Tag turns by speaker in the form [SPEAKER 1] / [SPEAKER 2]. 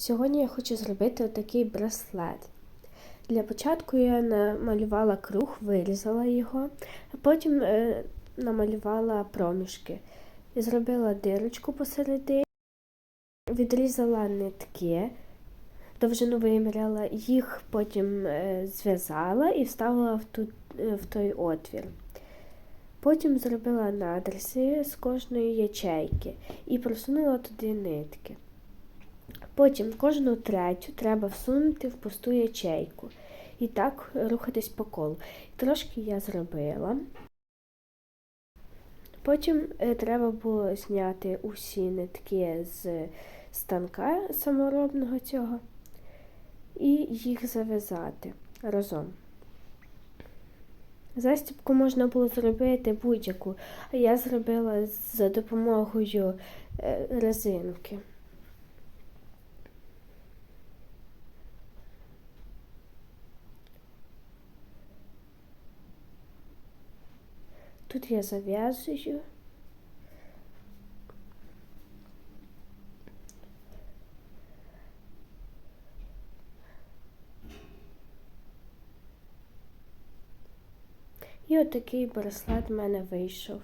[SPEAKER 1] Сьогодні я хочу зробити отакий браслет. Для початку я намалювала круг, вирізала його, а потім е, намалювала проміжки. Зробила дирочку посередині, відрізала нитки, довжину виміряла, їх потім е, зв'язала і вставила в, ту, е, в той отвір. Потім зробила надрізи з кожної ячейки і просунула туди нитки. Потім кожну третю треба всунути в пусту ячейку. І так рухатись по колу. Трошки я зробила. Потім е, треба було зняти усі нитки з станка саморобного цього і їх зав'язати разом. Застібку можна було зробити будь-яку, а я зробила за допомогою е, резинки. Тут я зав'язую. І отакий браслет в мене вийшов.